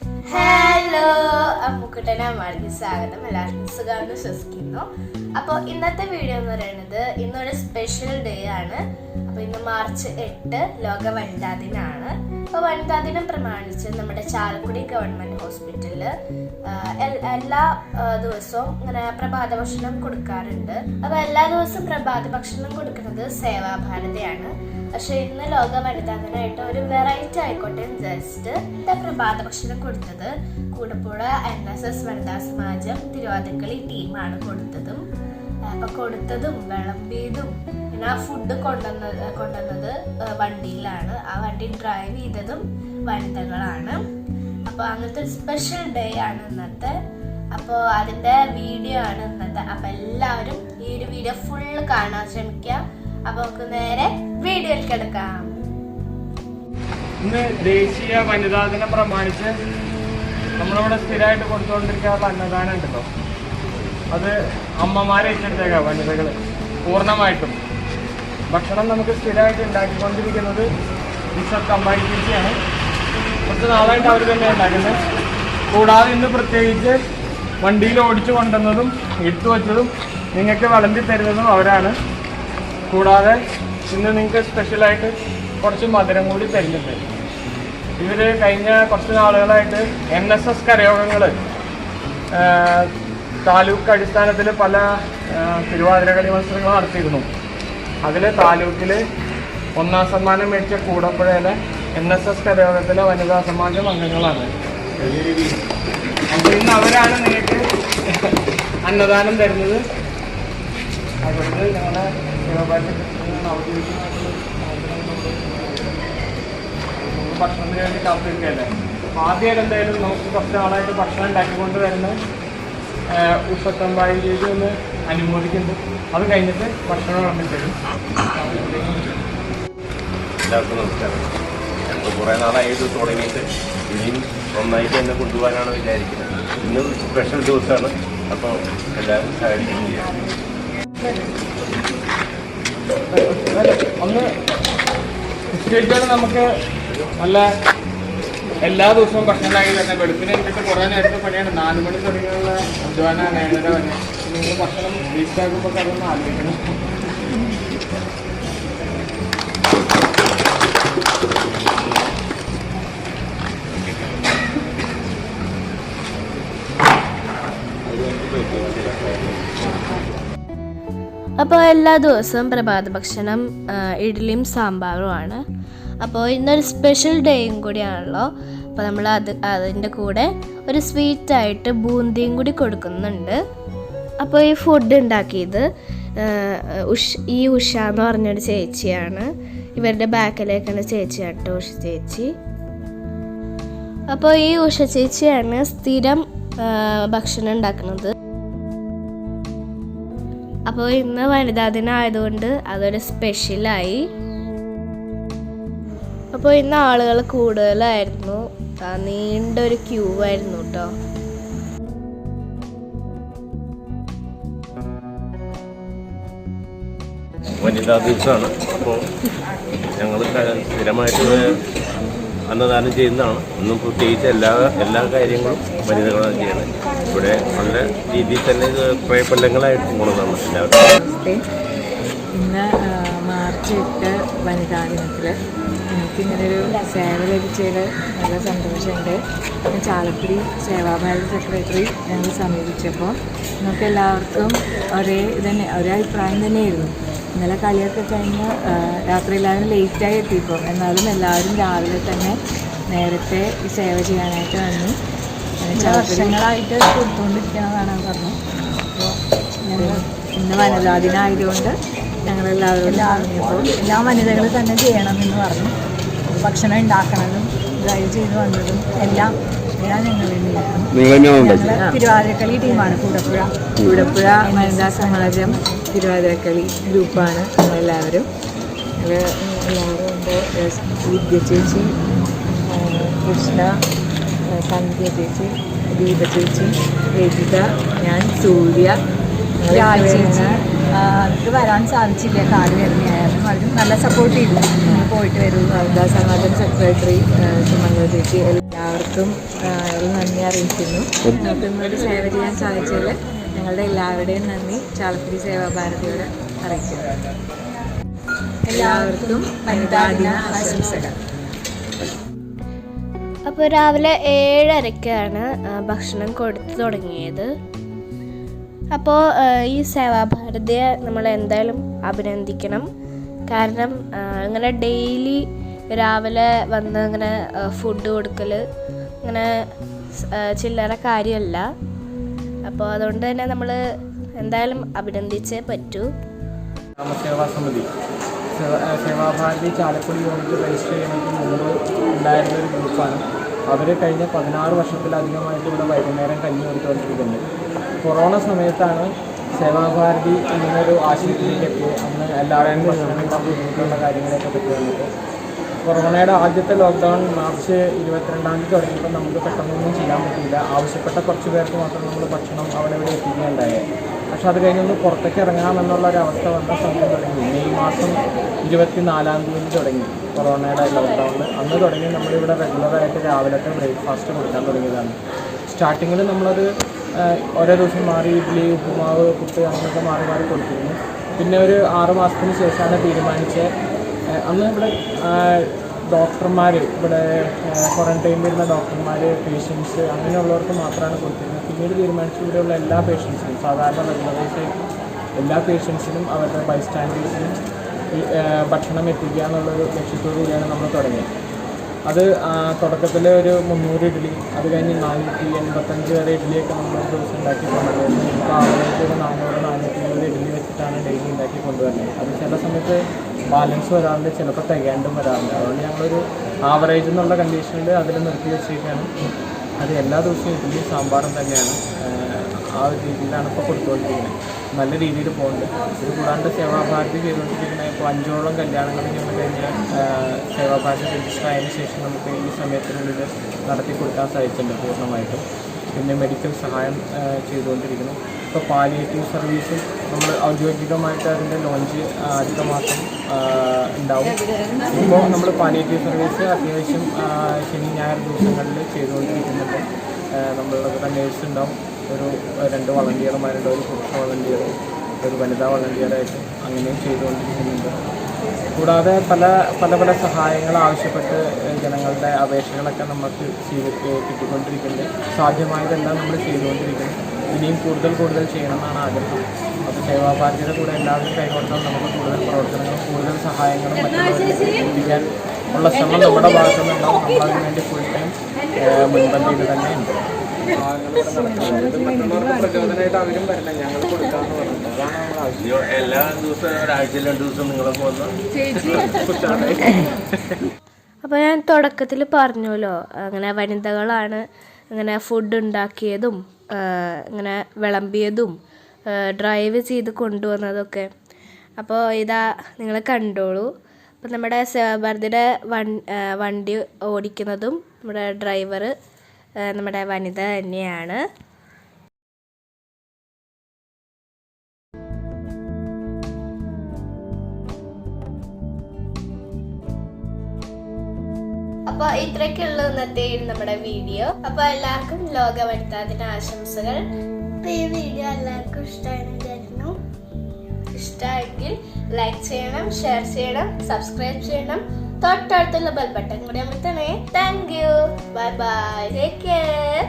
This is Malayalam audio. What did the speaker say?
ഹലോ അമ്മുക്കുട്ടനെ അമ്മാടിക്ക് സ്വാഗതം. എല്ലാവർക്കും സുഖമാണെന്ന് വിശ്വസിക്കുന്നു അപ്പോൾ ഇന്നത്തെ വീഡിയോ എന്ന് പറയുന്നത് ഇന്നൊരു സ്പെഷ്യൽ ഡേ ആണ്. അപ്പോൾ ഇന്ന് മാർച്ച് എട്ട് ലോക വനിതാ ദിനമാണ് അപ്പോൾ വനിതാ ദിനം പ്രമാണിച്ച് നമ്മുടെ ചാലക്കുടി ഗവൺമെന്റ് ഹോസ്പിറ്റലിൽ എല്ലാ ദിവസവും ഇങ്ങനെ പ്രഭാത ഭക്ഷണം കൊടുക്കാറുണ്ട്. അപ്പോൾ എല്ലാ ദിവസവും പ്രഭാത ഭക്ഷണം കൊടുക്കുന്നത് സേവാഭാരതിയാണ്. പക്ഷെ ഇന്ന് ലോക വനിതാ ഒരു വെറൈറ്റി ആയിക്കോട്ടെ എന്ന് വിചാരിച്ചിട്ട് പ്രഭാത ഭക്ഷണം കൊടുത്തത്. കൂടപ്പുഴ എൻ എസ് എസ് വനിതാ സമാജം തിരുവാതിക്കളി ടീമാണ് കൊടുത്തതും. അപ്പൊ കൊടുത്തതും വിളമ്പിയതും. പിന്നെ ആ ഫുഡ് കൊണ്ടുവന്നത് കൊണ്ടുവന്നത് വണ്ടിയിലാണ്. ആ വണ്ടി ഡ്രൈവ് ചെയ്തതും വനിതകളാണ്. അപ്പോൾ അങ്ങനത്തെ ഒരു സ്പെഷ്യൽ ഡേ ആണ് ഇന്നത്തെ. അപ്പോ അതിന്റെ വീഡിയോ ആണ് ഇന്നത്തെ. അപ്പോൾ എല്ലാവരും ഈ ഒരു വീഡിയോ ഫുള്ള് കാണാൻ ശ്രമിക്കുക അപ്പോൾ നമുക്ക് നേരെ വീഡിയോയിൽ കിടക്കാം ഇന്ന് ദേശീയ വനിതാ ദിനം പ്രമാണിച്ച് നമ്മളിവിടെ സ്ഥിരമായിട്ട് കൊടുത്തുകൊണ്ടിരിക്കാനുള്ള അന്നദാനം ഉണ്ടല്ലോ. അത് അമ്മമാരെ ഏറ്റെടുത്തേക്കാം വനിതകൾ പൂർണമായിട്ടും. ഭക്ഷണം നമുക്ക് സ്ഥിരമായിട്ട് ഉണ്ടാക്കിക്കൊണ്ടിരിക്കുന്നത് അമ്മായി ചേച്ചിയാണ്. കുറച്ച് നാളായിട്ട് അവർ തന്നെ ഉണ്ടാക്കുന്നത് കൂടാതെ ഇന്ന് പ്രത്യേകിച്ച് വണ്ടിയിൽ ഓടിച്ചു കൊണ്ടുവന്നതും എടുത്തു വച്ചതും നിങ്ങൾക്ക് വിളമ്പി തരുന്നതും അവരാണ്. കൂടാതെ ഇന്ന് നിങ്ങൾക്ക് സ്പെഷ്യലായിട്ട് കുറച്ച് മധുരം കൂടി തരുന്നുണ്ട്. ഇവർ കഴിഞ്ഞ കുറച്ച് നാളുകളായിട്ട് എൻ എസ് എസ് കരയോഗങ്ങൾ താലൂക്ക് അടിസ്ഥാനത്തിൽ പല തിരുവാതിരകളി മത്സരങ്ങൾ നടത്തിയിരുന്നു. അതിൽ താലൂക്കിൽ ഒന്നാം സമ്മാനം മേടിച്ച കൂടപ്പുഴയിലെ എൻ എസ് എസ് കരയോഗത്തിലെ വനിതാ സമാജം അംഗങ്ങളാണ് അപ്പോൾ ഇന്ന് അവരാണ് നിങ്ങൾക്ക് അന്നദാനം തരുന്നത്. അതുകൊണ്ട് ഞങ്ങളുടെ ഭക്ഷണത്തിന് വേണ്ടി കാത്തിരിക്കുകയല്ലേ അപ്പോൾ ആദ്യമായിട്ട് എന്തായാലും നമുക്ക് കുറച്ച് നാളായിട്ട് ഭക്ഷണം ഉണ്ടാക്കിക്കൊണ്ട് വരുന്ന ഉപ്പത്തമ്പായി ചെയ്ത് ഒന്ന് അനുമോദിക്കുന്നുണ്ട് അത് കഴിഞ്ഞിട്ട് ഭക്ഷണം വിളമ്പി തരും എല്ലാവർക്കും നമസ്കാരം ഞങ്ങൾ കുറേ നാളായി ഇത് തുടങ്ങിയിട്ട് ഇനിയും നന്നായിട്ട് തന്നെ കൊണ്ടുപോകാനാണ് വിചാരിക്കുന്നത് ഇന്ന് സ്പെഷ്യൽ ദിവസമാണ് അപ്പോൾ എല്ലാവരും സഹകരിക്കുകയും ഒന്ന് നിശ്ചയിച്ചാൽ നമുക്ക് നല്ല എല്ലാ ദിവസവും ഭക്ഷണമായി തന്നെ വെളുപ്പിനെ എന്നിട്ട് കുറേ നേരത്തെ പണിയാണ്. നാല് മണി തുടങ്ങിയുള്ള അധ്വാന ഏഴര വരെ. നിങ്ങൾ ഭക്ഷണം വേസ്റ്റ് ആക്കുമ്പോൾ അതൊന്ന് ആലോചിക്കണം. അപ്പോൾ എല്ലാ ദിവസവും പ്രഭാത ഭക്ഷണം ഇഡ്ഡലിയും സാമ്പാറുമാണ് അപ്പോൾ ഇന്നൊരു സ്പെഷ്യൽ ഡേയും കൂടിയാണല്ലോ അപ്പോൾ നമ്മൾ അത് അതിന്റെ കൂടെ ഒരു സ്വീറ്റായിട്ട് ബൂന്തിയും കൂടി കൊടുക്കുന്നുണ്ട്. അപ്പോൾ ഈ ഫുഡ് ഉണ്ടാക്കിയത് ഉഷ ഈ ഉഷ എന്ന് പറഞ്ഞൊരു ചേച്ചിയാണ്. ഇവരുടെ ബാക്കിലേക്കാണ് ചേച്ചിയാണ് കേട്ടോ ഉഷ ചേച്ചി. അപ്പോൾ ഈ ഉഷ ചേച്ചിയാണ് സ്ഥിരം ഭക്ഷണം ഉണ്ടാക്കുന്നത്. അപ്പോൾ ഇന്ന് വനിതാ ദിനം ആയതുകൊണ്ട് അതൊരു സ്പെഷ്യലായി. അപ്പോൾ ഇന്ന് ആളുകൾ കൂടുതലായിരുന്നു. നീണ്ടൊരു നീണ്ട ക്യൂ ആയിരുന്നു കേട്ടോ വനിതാ ദിവസമാണ്. അപ്പോൾ ഞങ്ങൾ സ്ഥിരമായിട്ട് ഇവിടെ അന്നദാനം ചെയ്യുന്നതാണ്. ഒന്നും പ്രത്യേകിച്ച് എല്ലാ എല്ലാ കാര്യങ്ങളും വനിതകളാണ് ചെയ്യുന്നത്. ഇവിടെ നല്ല രീതിയിൽ തന്നെ കുറേ കൊല്ലങ്ങളായിട്ട് പോകുന്നതാണ് എല്ലാവരും ഇന്ന് മാർച്ച് എട്ട് വനിതാ ദിനത്തിൽ എനിക്കിങ്ങനൊരു സേവ ലഭിച്ചതിൽ നല്ല സന്തോഷമുണ്ട്. ഞാൻ ചാലക്കുടി സേവാഭാരതി സെക്രട്ടറി ഞങ്ങൾ സമീപിച്ചപ്പോൾ നമുക്ക് എല്ലാവർക്കും ഒരേ ഇതന്നെ ഒരേ അഭിപ്രായം തന്നെയായിരുന്നു. ഇന്നലെ കളിയൊക്കെ കഴിഞ്ഞ് രാത്രി എല്ലാവരും ലേറ്റായി എത്തിയപ്പോൾ. എന്നാലും എല്ലാവരും രാവിലെ തന്നെ നേരത്തെ ഈ സേവ ചെയ്യാനായിട്ട് വന്നു. വർഷങ്ങളായിട്ട് കൊടുത്തുകൊണ്ടിരിക്കണമെന്നാണ് പറഞ്ഞു. അപ്പോൾ ഞങ്ങൾ ഇന്ന് വനിതാ ദിനമായതുകൊണ്ട് ഞങ്ങളെല്ലാവരോടും പറഞ്ഞപ്പോൾ എല്ലാ വനിതകളും തന്നെ ചെയ്യണമെന്ന് പറഞ്ഞു. ഭക്ഷണം ഉണ്ടാക്കണതും ഡ്രൈവ് ചെയ്ത് വന്നതും എല്ലാം എല്ലാം ഞങ്ങൾ തന്നെയായിരുന്നു ഞങ്ങൾ തിരുവാതിരക്കളി ടീമാണ് കൂടപ്പുഴ. കൂടപ്പുഴ വനിതാ സമാജം തിരുവാതിരക്കളി ഗ്രൂപ്പാണ് ഞങ്ങളെല്ലാവരും എല്ലാവരും ഉണ്ട്. വിദ്യ ചേച്ചി കൃഷ്ണ സന്ധ്യ ചേച്ചി ദീപ ചേച്ചി രജിത ഞാൻ സൂര്യ. അവർക്ക് വരാൻ സാധിച്ചില്ല. കാട് വരുന്നതായിരുന്നു അവരും നല്ല സപ്പോർട്ട് ചെയ്തു. പോയിട്ട് വരൂ. വനിതാ സമാധാന സെക്രട്ടറി സുമന്ത ചേച്ചി. എല്ലാവർക്കും നന്ദി അറിയിക്കുന്നു. ഒരു സേവ ചെയ്യാൻ സാധിച്ചതിൽ ഞങ്ങളുടെ എല്ലാവരുടെയും നന്ദി. ചാലക്കുടി സേവാഭാരതിയോട് അറിയിക്കുന്നു. എല്ലാവർക്കും വനിതാ ദിന ആശംസകൾ. അപ്പോൾ രാവിലെ ഏഴരക്കാണ് ഭക്ഷണം കൊടുത്തു തുടങ്ങിയത്. അപ്പോൾ ഈ സേവാഭാരതിയെ നമ്മൾ എന്തായാലും അഭിനന്ദിക്കണം. കാരണം അങ്ങനെ ഡെയിലി രാവിലെ വന്ന് അങ്ങനെ ഫുഡ് കൊടുക്കൽ അങ്ങനെ ചില്ലറ കാര്യമല്ല. അപ്പോൾ അതുകൊണ്ട് തന്നെ നമ്മൾ എന്തായാലും അഭിനന്ദിച്ചേ പറ്റൂ. ഗ്രാമസേവാ സമിതി. സേവാഭാരതി ചാലക്കുടി യൂണിറ്റ് രജിസ്റ്റർ ചെയ്യുന്നതിന് മുമ്പ് ഉണ്ടായിരുന്ന ഒരു ഗ്രൂപ്പാണ്. അവർ കഴിഞ്ഞ പതിനാറ് വർഷത്തിലധികമായിട്ട് ഇവിടെ വൈകുന്നേരം കഞ്ഞി കൊടുത്തുകൊണ്ടിരിക്കുന്നത് കൊറോണ സമയത്താണ് സേവാഭാരതി എന്നൊരു ആശുപത്രിയിലേക്ക് എത്തി അന്ന് എല്ലാവരെയും ഭക്ഷണം ബുദ്ധിമുട്ടുള്ള കാര്യങ്ങളൊക്കെ പറ്റി വന്നിട്ട് കൊറോണയുടെ ആദ്യത്തെ ലോക്ക്ഡൗൺ മാർച്ച് ഇരുപത്തിരണ്ടാം തീയതി തുടങ്ങിയപ്പോൾ നമുക്ക് പെട്ടെന്നൊന്നും ചെയ്യാൻ പറ്റിയില്ല. ആവശ്യപ്പെട്ട കുറച്ച് പേർക്ക് മാത്രം നമ്മൾ ഭക്ഷണം അവിടെ ഇവിടെ എത്തിക്കുകയുണ്ടായത് പക്ഷെ അത് കഴിഞ്ഞൊന്ന് പുറത്തേക്ക് ഇറങ്ങാമെന്നുള്ള ഒരു അവസ്ഥ വന്ന സമയം തുടങ്ങി. മെയ് മാസം ഇരുപത്തിനാലാം തീയതി തുടങ്ങി കൊറോണയുടെ ലോക്ക്ഡൗണിൽ അന്ന് തുടങ്ങി നമ്മളിവിടെ റെഗുലറായിട്ട് രാവിലത്തെ ബ്രേക്ക്ഫാസ്റ്റ് കൊടുക്കാൻ തുടങ്ങിയതാണ്. സ്റ്റാർട്ടിങ്ങിൽ നമ്മളത് ഓരോ ദിവസം മാറി ഇഡ്ഡലി ഉപ്പുമാവ് പുട്ട് അങ്ങനെയൊക്കെ മാറി മാറി കൊടുത്തിരുന്നു. പിന്നെ ഒരു ആറ് മാസത്തിന് ശേഷമാണ് തീരുമാനിച്ചത്. അന്ന് ഇവിടെ ഡോക്ടർമാർ ഇവിടെ ക്വാറന്റൈൻ ഇരുന്ന ഡോക്ടർമാർ പേഷ്യൻസ് അങ്ങനെയുള്ളവർക്ക് മാത്രമാണ് കൊടുത്തിരുന്നത്. പിന്നീട് തീരുമാനിച്ചു ഇവിടെയുള്ള എല്ലാ പേഷ്യൻസിനും സാധാരണ റെഗുലറൈസ് എല്ലാ പേഷ്യൻസിനും അവരുടെ ബൈസ്റ്റാൻഡേഴ്സിനും ഈ ഏഹ് ഭക്ഷണം എത്തിക്കുക എന്നുള്ളൊരു ലക്ഷ്യത്തോടു കൂടിയാണ് നമ്മൾ തുടങ്ങിയത്. അത് തുടക്കത്തിൽ ഒരു മുന്നൂറ് ഇഡ്ഡലി അത് കഴിഞ്ഞ് നാനൂറ്റി എൺപത്തഞ്ച് വരെ ഇഡ്ഡലിയൊക്കെ നമ്മൾ ഒരു ദിവസം ഉണ്ടാക്കി കൊണ്ടുവരുന്നത്. ഇപ്പോൾ ഒരു നാനൂറ് നാനൂറ്റി ഇരുപത് ഇഡ്ഡലി വെച്ചിട്ടാണ് ഡെയിലി ഉണ്ടാക്കി കൊണ്ടുവരുന്നത്. അത് ചില സമയത്ത് ബാലൻസ് വരാറുണ്ട് ചിലപ്പോൾ തികയാണ്ടും വരാറുണ്ട്. അതുകൊണ്ട് ഞങ്ങളൊരു ആവറേജ് എന്നുള്ള കണ്ടീഷനിൽ അതിൽ നിർത്തി വെച്ചേക്കാണ് അത് എല്ലാ ദിവസവും ഇഡ്ഡലി സാമ്പാറും തന്നെയാണ്. ആ ഒരു രീതിയിലാണ് ഇപ്പോൾ കൊടുത്തുകൊണ്ടിരിക്കുന്നത് നല്ല രീതിയിൽ പോകുന്നുണ്ട് ഇത് കൂടാണ്ട് സേവാഭാരതി ചെയ്തുകൊണ്ടിരിക്കുന്ന ഇപ്പോൾ അഞ്ചോളം കല്യാണങ്ങൾ ഞങ്ങൾ കഴിഞ്ഞ ആഹ് സേവാഭാരതി രജിസ്റ്റർ ആയതിനു ശേഷം നമുക്ക് ഈ സമയത്തിനുള്ളിൽ നടത്തി കൊടുക്കാൻ സാധിച്ചിട്ടുണ്ട് പൂർണമായിട്ടും. പിന്നെ മെഡിക്കൽ സഹായം ചെയ്തുകൊണ്ടിരിക്കുന്നു. ഇപ്പോൾ പാലിയേറ്റീവ് സർവീസും നമ്മൾ ഔദ്യോഗികമായിട്ട് അതിന്റെ ലോഞ്ച് അടുത്ത മാസം ഉണ്ടാവും. ഇപ്പോൾ നമ്മൾ പാലിയേറ്റീവ് സർവീസ് അത്യാവശ്യം ശനി ഞായർ ദിവസങ്ങളിൽ ചെയ്തുകൊണ്ടിരിക്കുന്നുണ്ട്. നമ്മളുടെ കൂടെ നേഴ്സ് ഉണ്ടാവും. ഒരു രണ്ട് വളണ്ടിയർമാരുണ്ട് ഒരു പുരുഷ വളണ്ടിയർ ഒരു വനിതാ വളണ്ടിയറായിട്ട് അങ്ങനെയും ചെയ്തുകൊണ്ടിരിക്കുന്നുണ്ട്. കൂടാതെ പല പല പല സഹായങ്ങൾ ആവശ്യപ്പെട്ട് ജനങ്ങളുടെ അപേക്ഷകളൊക്കെ നമുക്ക് ചെയ്ത് കിട്ടിക്കൊണ്ടിരിക്കുന്നുണ്ട്. സാധ്യമായതെല്ലാം നമ്മൾ ചെയ്തുകൊണ്ടിരിക്കുന്നു. ഇനിയും കൂടുതൽ കൂടുതൽ ചെയ്യണമെന്നാണ് ആഗ്രഹം. അപ്പോൾ സേവാഭാരതിയുടെ കൂടെ എല്ലാവരും കൈകൊണ്ടാൽ നമുക്ക് കൂടുതൽ പ്രവർത്തനങ്ങളും കൂടുതൽ സഹായങ്ങളും മറ്റുള്ളവരെ എത്തിക്കാൻ ഉള്ള ശ്രമം നമ്മുടെ ഭാഗത്തു നിന്നുണ്ടാവും നമ്മളതിന് വേണ്ടി ഫുൾ ടൈം മുൻപന്തിയിൽ തന്നെ ഉണ്ട് അപ്പൊ എല്ലാ ദിവസവും ഒരാഴ്ചയിൽ രണ്ട് ദിവസം നിങ്ങളൊക്കെ വന്ന് അപ്പോൾ ഞാൻ തുടക്കത്തിൽ പറഞ്ഞല്ലോ അങ്ങനെ വനിതകളാണ് അങ്ങനെ ഫുഡ് ഉണ്ടാക്കിയതും ഇങ്ങനെ വിളമ്പിയതും ഡ്രൈവ് ചെയ്ത് കൊണ്ടുവന്നതൊക്കെ. അപ്പോൾ ഇതാ നിങ്ങൾ കണ്ടോളൂ. അപ്പോൾ നമ്മുടെ സേവാഭാരതിയുടെ വൺ വണ്ടി ഓടിക്കുന്നതും നമ്മുടെ ഡ്രൈവർ നമ്മുടെ വനിത തന്നെയാണ്. അപ്പോൾ ഇത്രയൊക്കെയുള്ളൂ ഇന്നത്തെ നമ്മുടെ വീഡിയോ. അപ്പോൾ എല്ലാവർക്കും ലോക വനിതാ ആശംസകൾ ഈ വീഡിയോ എല്ലാവർക്കും ഇഷ്ടമായി വിചാരിക്കുന്നു. ഇഷ്ടമായെങ്കിൽ ലൈക്ക് ചെയ്യണം ഷെയർ ചെയ്യണം സബ്സ്ക്രൈബ് ചെയ്യണം. തൊട്ടടുത്തുള്ള ബെൽ ബട്ടൺ കൂടി അമർത്തണേ. Thank you bye bye take care